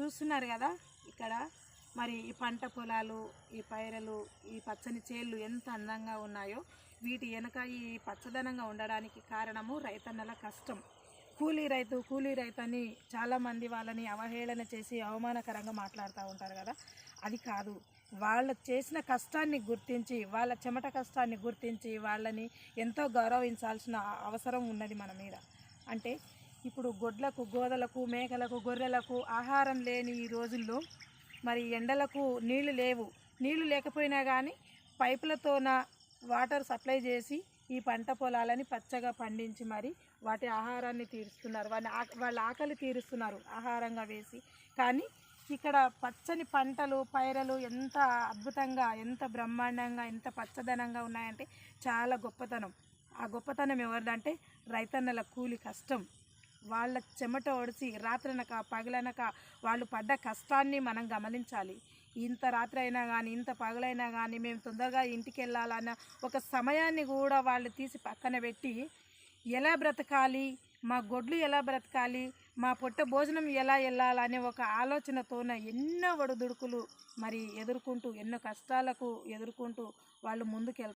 చూస్తున్నారు కదా ఇక్కడ. మరి ఈ పంట పొలాలు ఈ పైరలు ఈ పచ్చని చేళ్ళు ఎంత అందంగా ఉన్నాయో. వీటి వెనక ఈ పచ్చదనంగా ఉండడానికి కారణము రైతన్నల కష్టం. కూలీ రైతు కూలీ రైతు అని చాలామంది వాళ్ళని అవహేళన చేసి అవమానకరంగా మాట్లాడుతూ ఉంటారు కదా. అది కాదు. వాళ్ళ చేసిన కష్టాన్ని గుర్తించి వాళ్ళ చెమట కష్టాన్ని గుర్తించి వాళ్ళని ఎంతో గౌరవించాల్సిన అవసరం ఉన్నది మన మీద. అంటే ఇప్పుడు గొడ్లకు గోదలకు మేకలకు గొర్రెలకు ఆహారం లేని ఈ రోజుల్లో మరి ఎండలకు నీళ్ళు లేవు. నీళ్ళు లేకపోయినా కానీ పైపులతోన వాటర్ సప్లై చేసి ఈ పంట పొలాలని పచ్చగా పండించి మరి వాటి ఆహారాన్ని తీరుస్తున్నారు. వాళ్ళ వాళ్ళ ఆకలి తీరుస్తున్నారు ఆహారంగా వేసి. కానీ ఇక్కడ పచ్చని పంటలు పైరలు ఎంత అద్భుతంగా ఎంత బ్రహ్మాండంగా ఎంత పచ్చదనంగా ఉన్నాయంటే చాలా గొప్పతనం. ఆ గొప్పతనం ఎవరిదంటే రైతన్నల కూలి కష్టం. వాళ్ళ చెమట ఒడిసి రాత్రనక పగలనక వాళ్ళు పడ్డ కష్టాన్ని మనం గమనించాలి. ఇంత రాత్రి అయినా కానీ ఇంత పగలైనా కానీ మేము తొందరగా ఇంటికి వెళ్ళాలన్న ఒక సమయాన్ని కూడా వాళ్ళు తీసి పక్కన పెట్టి ఎలా బ్రతకాలి మా గొడ్లు ఎలా బ్రతకాలి మా పొట్ట భోజనం ఎలా వెళ్ళాలనే ఒక ఆలోచనతోన ఎన్నో ఒడిదుడుకులు మరి ఎదుర్కొంటూ ఎన్నో కష్టాలకు ఎదుర్కొంటూ వాళ్ళు ముందుకెళ్తారు